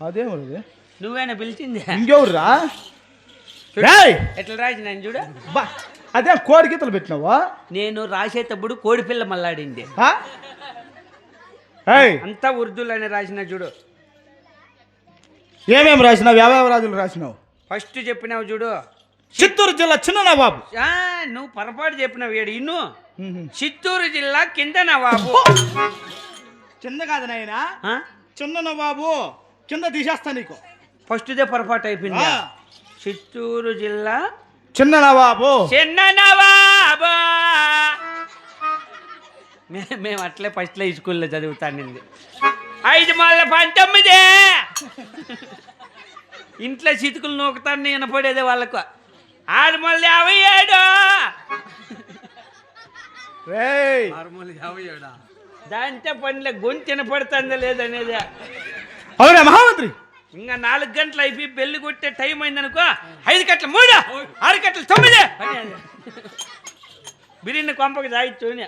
అదేమది నువ్వేనా పిలిచింది? ఇంకెవర్రా? ఎట్లా రాసి నేను చూడు అదే కోడి గీతలు పెట్టినావా? నేను రాసేటప్పుడు కోడి పిల్ల మల్లాడింది. అంతా ఉర్దూలోనే రాసిన చూడు. ఏమేమి రాసినావు? యాభై రాజులు రాసినావు? ఫస్ట్ చెప్పినావు చూడు. చిత్తూరు జిల్లా చిన్న నవాబు ఆ, నువ్వు పొరపాటు చెప్పినావు ఏడు ఇన్ను. చిత్తూరు జిల్లా కింద నవాబు కింద కాదు నాయనా? చిన్న నవాబు కింద తీసేస్తా నీకు. ఫస్ట్దే పొరపాటు అయిపోయింది. చిత్తూరు జిల్లా చిన్న నవాబు. చిన్న నవాబు. మే- మేము అట్లే ఫస్ట్లో ఈ స్కూల్లో చదువుతానింది. ఐదు మళ్ళీ పంతొమ్మిది. ఇంట్లో చితుకులు నూకుతాను వినపడేది వాళ్ళకు. ఆరు మళ్ళీ యాభై ఏడు. దాంతో పనిలే గొంతు వినపడుతుందా లేదనేది అవునా మహామంత్రి? ఇంకా నాలుగు గంటలు అయిపోయి బెల్లి కొట్టే టైం అయిందనుకో ఐదు గంటల మూడు ఆరు గంటల తొమ్మిది. బిర్యానీ కొంపకి దాయిచ్చోని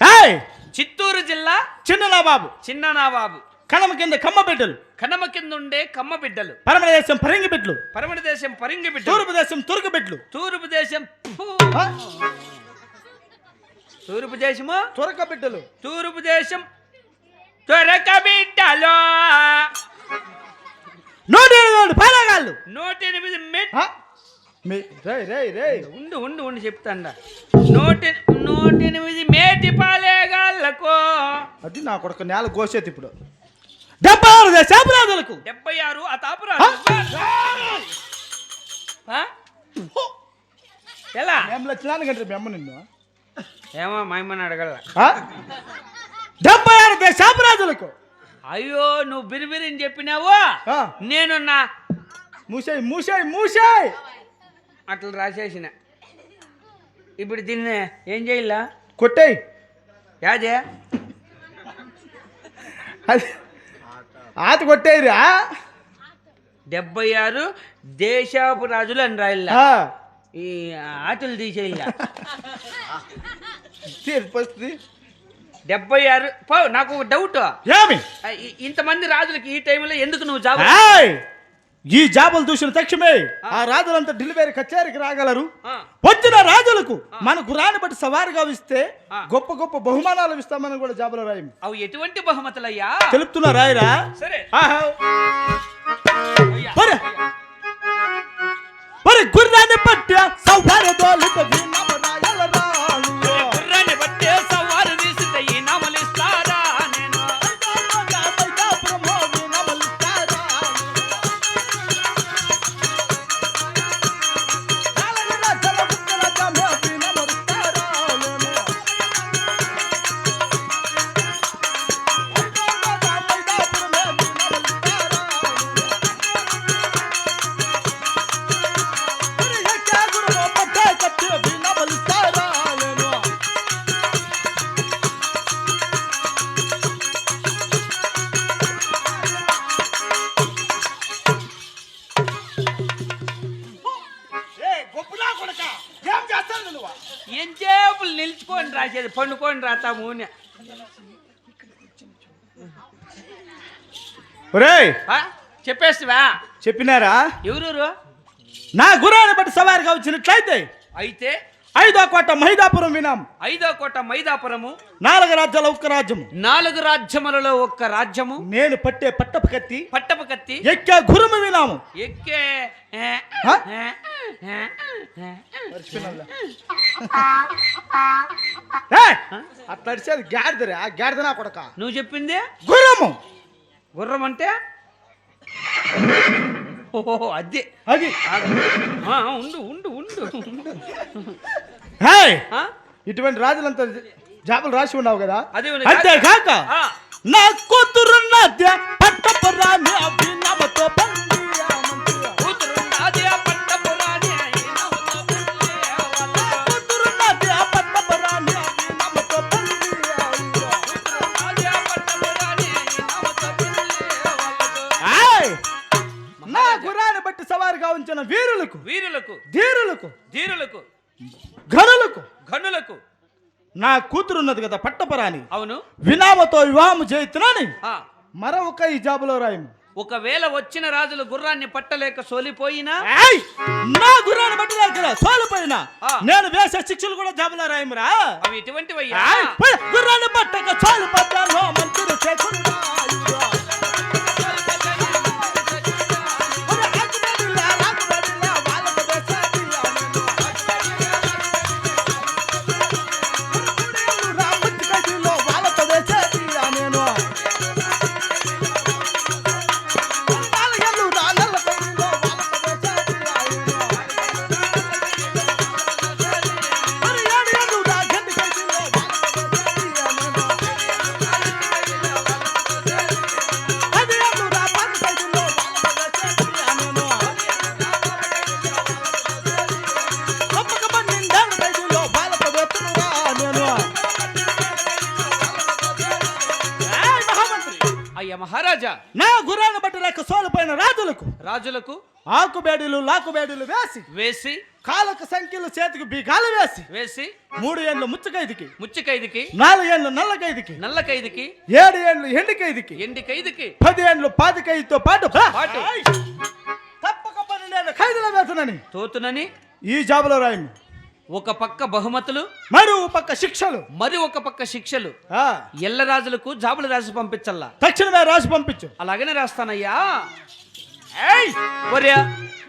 ఏయ్! చిత్తూరు జిల్లా చిన్న నవాబు చిన్న నాబాబు కడమ కింద కమ్మ బిడ్డలు. కనమ కింద ఉండే కమ్మ బిడ్డలు. పరమ దేశం పరింగి బిడ్డలు. పరమణ దేశం పరింగి బిడ్డలు. తూర్పు దేశం తురుకు బిడ్డలు. తూర్పు దేశం? తూర్పు దేశము? తురక బిడ్డలు. తూర్పు దేశం త్వరక బిడ్డలు. నూట ఎనిమిది మంది పాలగాళ్ళు నూట ఎనిమిది మెట్ ఉండు ఉండు ఉండు చెప్తాండ. నూట నూట ఎనిమిది మేటి పాలేగాళ్ళకు. అది నా కొడుకు నేల కోసేది ఇప్పుడు. డెబ్బై ఆరు దేశాపరాధులకు డెబ్బై ఆరు ఆ తాపురాలు ఆ? ఎలా? మేము లక్షణాన్ని కంటే మీ అమ్మ నిన్ను. ఏమో మైమని అడగల? డెబ్బై ఆరు దేశాపరాధులకు అయ్యో నువ్వు బిరిబిరిని చెప్పినావు? నేను నా మూసేయ్ మూసేయ్ మూసేయ్. అట్లా రాసేసిన. ఇప్పుడు దీన్ని ఏం చేయాల? కొట్టేయ్. యాదే? అది ఆత కొట్టేయ్రా డెబ్బై ఆరు దేశాపు రాజులు అని రాయిల్ల ఆ, ఈ ఆటలు తీసేయాల? ఫస్ట్. డెబ్బై ఆరు. పో నాకు డౌట్ ఏమి ఇంతమంది రాజులకి ఈ టైంలో ఎందుకు నువ్వు జాబ్! ఈ జాబులు చూసిన తక్షణమే ఆ. రాజులంతా ఢిల్లీవేరి కచేరికి రాగలరు. వచ్చిన రాజులకు మనకు రాని బట్టి సవారుగా ఇస్తే. గొప్ప గొప్ప బహుమానాలు ఇస్తామని కూడా జాబులో రాయి అవి ఎటువంటి బహుమతులయ్యా? తెలుపుతున్నా రాయరా? సరే. మరి గుర్రాన్ని పట్టి సౌకర్య ఎంతసేపులు నిల్చుకొని రాసేది? పండుకొని రాతాము చెప్పేస్తావా? చెప్పినారా? ఎవరూరు? నా గురాన్ని బట్టి సవారిగా వచ్చినట్లయితే అయితే ఐదో కోట మైదాపురం వినాం. ఐదో కోట మైదాపురము. నాలుగు రాజ్యాల ఒక్క రాజ్యము. నాలుగు రాజ్యములలో ఒక్క రాజ్యము. నేను పట్టే పట్టపు కత్తి. పట్టపు కత్తి. ఎక్కే గురుము వినాము. ఎక్కే అట్లా అడిచేది గాడిదరే ఆ గాడిద నా కొడక? నువ్వు చెప్పింది? గుర్రము గుర్రం అంటే ఓహో అదే అది ఆ, ఉండు ఉండు ఉండు. హేయ్? ఇటువంటి రాజులంతా జాబులు రాసి ఉన్నావు కదా. అంతేకాక నా కూతురు నాద్య పట్టపు రాణి అభినవతో పండియా నా కూతురు ఉన్నది కదా పట్టపరాని. అవును. వినామతో వివాహం చేయుతున్నాని. ఆ. మరొక ఈ జాబులో రాయము. ఒకవేళ వచ్చిన రాజులు గుర్రాన్ని పట్టలేక సోలిపోయినా! నా గుర్రాన్ని బట్టి లేకరా సోలిపోయినా. నేను వేసే శిక్షలు కూడా జాబులో రాయమురా? అవి! పోయ్! గుర్రాన్ని పట్టక సోలిపోతాను మంత్రులు రాజులకు ఆకుబేడులు లాకుబేడులు వేసి వేసి కాళ్ళకు సంఖ్యలు చేతికి బీగాలు వేసి వేసి మూడు ఏళ్ళు ముచ్చకైదికి ముచ్చి ఖైదుకి నాలుగు ఏళ్ళు నల్ల ఖైదికి నల్ల ఖైదుకి ఏడు ఏళ్ళు ఎండి ఖైదికి ఎండి ఖైదుకి పది ఏళ్ళు పాతి ఖైదుతో పాటు. పాటు. తప్పక పన్నెండేళ్ళు ఖైదులో వేతనని. తోతునని ఈ జాబులో రాయండి. ఒక పక్క బహుమతులు మరి పక్క శిక్షలు. మరి ఒక పక్క శిక్షలు. ఎల్ల రాజులకు జాబులు రాసి పంపించల్లా. తక్షణమే రాసి పంపించు. అలాగనే రాస్తానయ్యా. ఒరే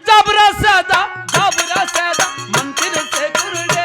జాబు రాసేదా జాబు రాసేదా మంత్రి శేఖరుడే నేను.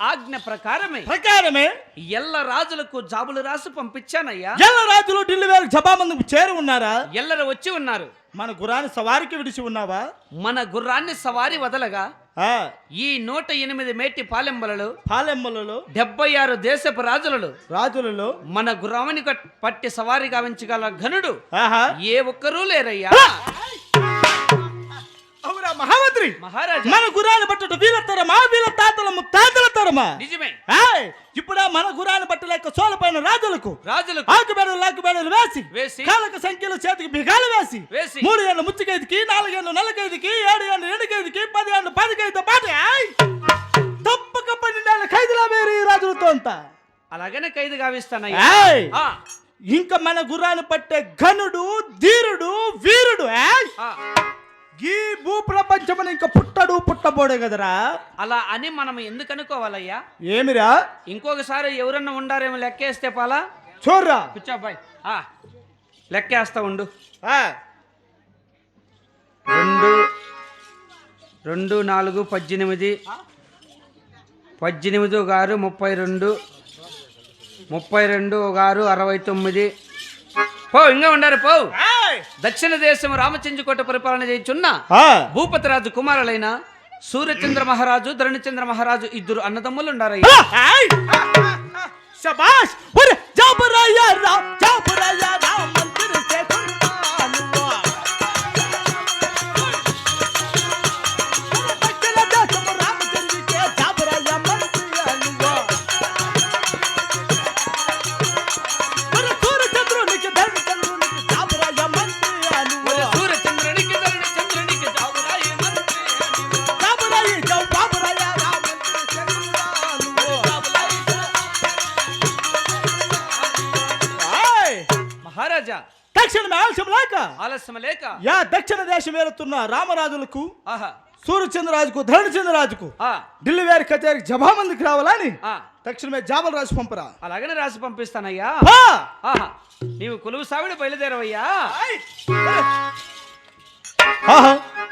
ఆజ్ఞ ప్రకారమే ప్రకారమే ఎల్ల రాజులకు జాబులు రాసి పంపించానయ్యా. ఎల్ల రాజులు ఢిల్లీ వేల జబామందుకు చేరి ఉన్నారా? ఎల్లరు వచ్చి ఉన్నారు. మన గురాన్ని సవారికి విడిచి ఉన్నావా? మన గుర్రాన్ని సవారి వదలగా ఆ, ఈ నూట ఎనిమిది మేటి పాలెంబలలో పాలెమ్మలలో డెబ్బై ఆరు దేశపు రాజులలో రాజులలో మన గుర్రాన్ని పట్టి సవారి గావించగల ఘనుడు ఆహా. ఏ ఒక్కరూ లేరయ్యా. అవురా మహామంత్రి! మహారాజా. మన గురాన్ని బట్టట వీళ్ళ తరమా వీళ్ళ తాతల ముత్తాతల తరమా నిజమే. ఇప్పుడా మన గురాన్ని బట్టలేక సోలపైన రాజులకు. రాజులకు. ఆకుబెడలు లాకుబెడలు వేసి వేసి. కాళ్ళకు సంఖ్యలు చేతికి బిగాలు వేసి వేసి. మూడు ఏళ్ళు ముచ్చుకైదికి నాలుగేళ్ళు నల్లకైదికి ఏడు ఏళ్ళు ఎండుకైదికి పది ఏళ్ళు పదికైదుతో పాటు. తప్పక పన్నెండేళ్ళ ఖైదులా వేరు ఈ రాజులతో అంతా. అలాగనే ఖైదు గావిస్తానయ్యా. ఇంకా మన గుర్రాన్ని పట్టే ఘనుడు ధీరుడు వీరుడు. ఈ భూ ప్రపంచమని ఇంకా పుట్టడు పుట్టబోడే కదరా? అలా అని మనం ఎందుకు అనుకోవాలయ్యా? ఏమిరా? ఇంకొకసారి ఎవరన్నా ఉండారేమో లెక్కేస్తే పాలా? చూర్రా. కూర్చో అబ్బాయి ఆ, లెక్కేస్తా ఉండు. ఆ, రెండు రెండు నాలుగు పద్దెనిమిది. పద్దెనిమిది ఒక ఆరు ముప్పై రెండు. ముప్పై రెండు ఒక ఆరు అరవై తొమ్మిది. పో ఇంకా ఉండారు పో. దక్షిణ దేశం రామచంద్రకోట పరిపాలన చేయుచున్న భూపతిరాజు కుమారులైన సూర్యచంద్ర మహారాజు ధరణిచంద్ర మహారాజు ఇద్దరు అన్నదమ్ములు శబాష్! లేక యా దక్షిణ దేశం వేరుతున్న రామరాజులకు ఆహా. సూర్యచంద్రరాజుకు ధరణచంద్రరాజుకు ఢిల్లీ వారి కచేరికి జబామందికి రావాలని తక్షణమే జాబలు రాసి పంపరా. అలాగనే రాసి పంపిస్తానయ్యా. నీవు కొలువు సావిడి బయలుదేరవయ్యా!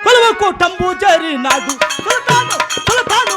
కొలువకు టంబు జరినాడు. సుల్తాను సుల్తాను